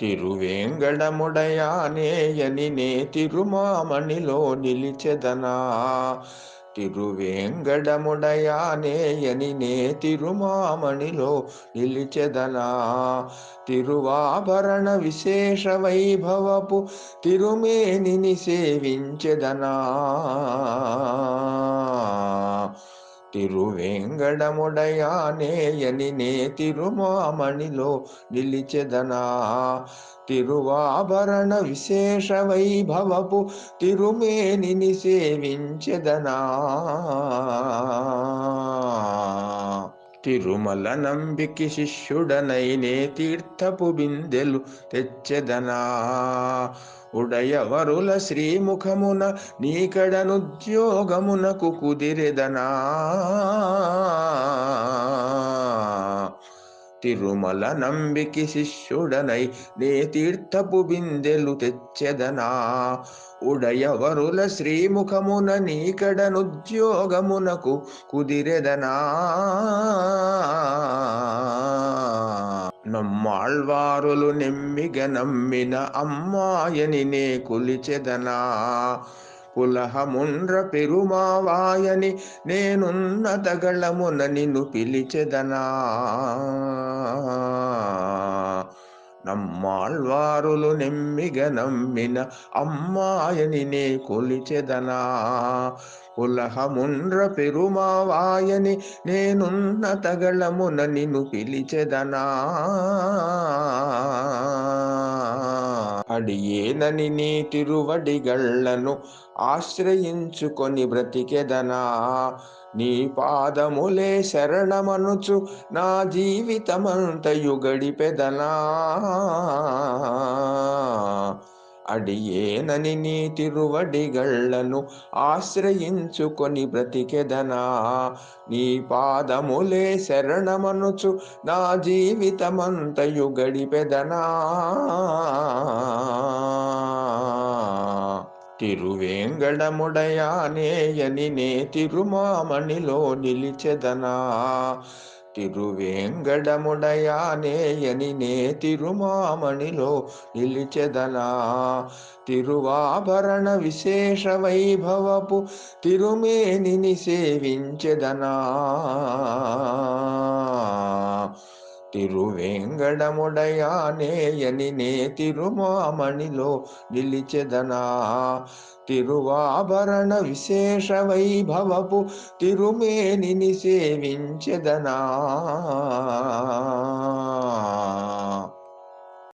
తిరువేంగడముడయానేయని నే తిరుమామణిలో నిలిచెదనా. తిరువేంగడముడయానేయని నే తిరుమామణిలో నిలిచెదనా. తిరువాభరణ విశేష వైభవపు తిరుమేనిని సేవించెదనా. తిరువేంగడముడయానేయని నే తిరుమామణిలో నిలిచెదనా. తిరువాభరణ విశేష వైభవపు తిరుమేనిని సేవించెదనా. తిరుమల నంబికి శిష్యుడనైనే తీర్థపు బిందెలు తెచ్చెదనా. ఉడయవరుల శ్రీముఖమున నీకడనుద్యోగమునకు కుదిరెదనా. తిరుమల నంబికి శిష్యుడనై నే తీర్థపు బిందెలు తెచ్చెదనా. ఉడయవరుల శ్రీముఖమున నీకడనుద్యోగమునకు కుదిరెదనా. నమ్మాళ్వారులు నెమ్మిగ నమ్మిన అమ్మాయని నే కొలిచెదనా. కులహముండ్ర పెరుమావాయని నేనున్నతగళమున నిన్ను పిలిచెదనా. నమ్మాళ్వారులు నెమ్మిగ నమ్మిన అమ్మాయని నే కొలిచెదనా. కులహముండ్ర పెరుమావాయని నేనున్నతగళమున నిన్ను పిలిచెదనా. అడియేనని నీ తిరువడిగళ్ళను ఆశ్రయించుకొని బ్రతికెదనా? నీ పాదములే శరణమనుచు నా జీవితమంతయు గడిపెదనా? అడియేనని నీ తిరువడిగళ్ళను ఆశ్రయించుకొని బ్రతికెదనా? నీ పాదములే శరణమనుచు నా జీవితమంతయు గడిపెదనా? తిరువేంగడముడయానేయని నే తిరుమామణిలో నిలిచెదనా? తిరువేంగడముడయానేయని నే తిరుమామణిలో నిలిచెదనా. తిరువాభరణ విశేష వైభవపు తిరుమేనిని సేవించెదనా. తిరువేంగడముడయానేయని నే తిరుమామణిలో నిలిచెదనా. తిరువాభరణ విశేష వైభవపు తిరుమేనిని సేవించెదనా.